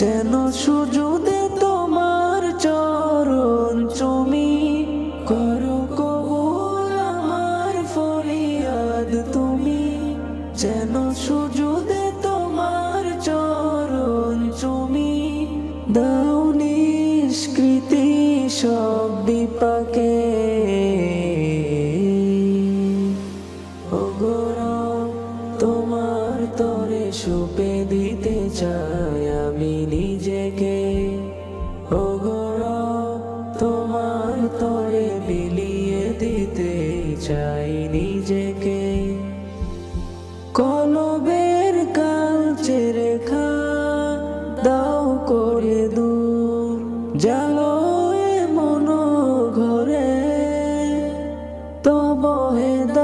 যেন সুজুদে তোমার চরণ চমি করো কবুল আমার ফরিয়াদ তুমি। যেন সুজুদে তোমার চরণ চমি দাও নিষ্কৃতি সব বিপাকে। তোমার তরে সুপে দিতে চাই আমি নিজেকে। ও গৌরব তোমার তরে বিলিয়ে দিতে চাই নিজেকে। কলবের কালচে রেখা দাও করে দূর জালো মন ঘরে। তব হেদায়াতের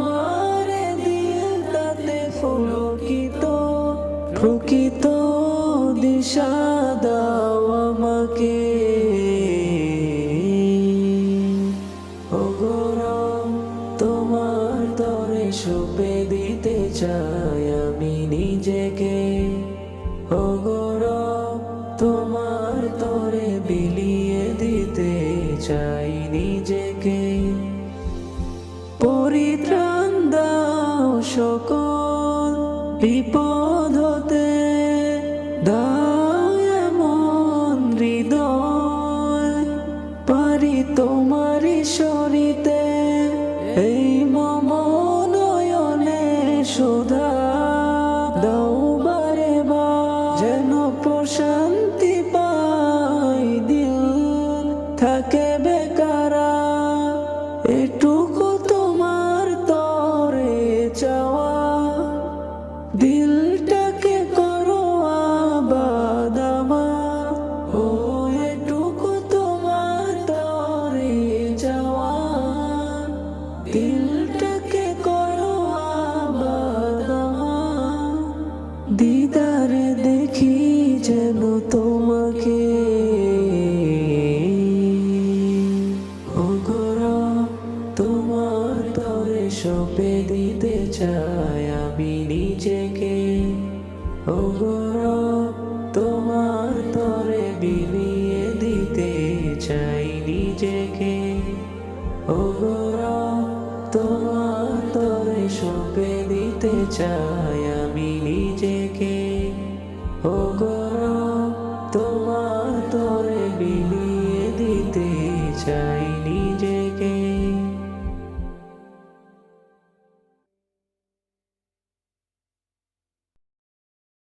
প্রকৃত দিশা দাও আমাকে। ও তোমার তরে সুপে দিতে চাই আমি নিজেকে। ও গৌরব, তোমার তরে বিলিয়ে দিতে চাই নিজেকে। পরিত্রাণ দাও সকল বিপদ হতে পারি তোমার শরীতে, এই মম নয়নে সুধা দাও বারে বা, যেন প্রশান্তি পাই দিল, থাকে বেকারা এটুকু হারাই আমি নিজেকে ও তোমার তরে বিলিয়ে দিতে চাই নিজেকে। ও তোমার তরে সঁপে দিতে চাই আমি নিজেকে। ও তোমার তরে বিলিয়ে